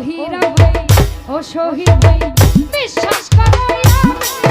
শহীদ ও শহীদ বিশ্বাস করো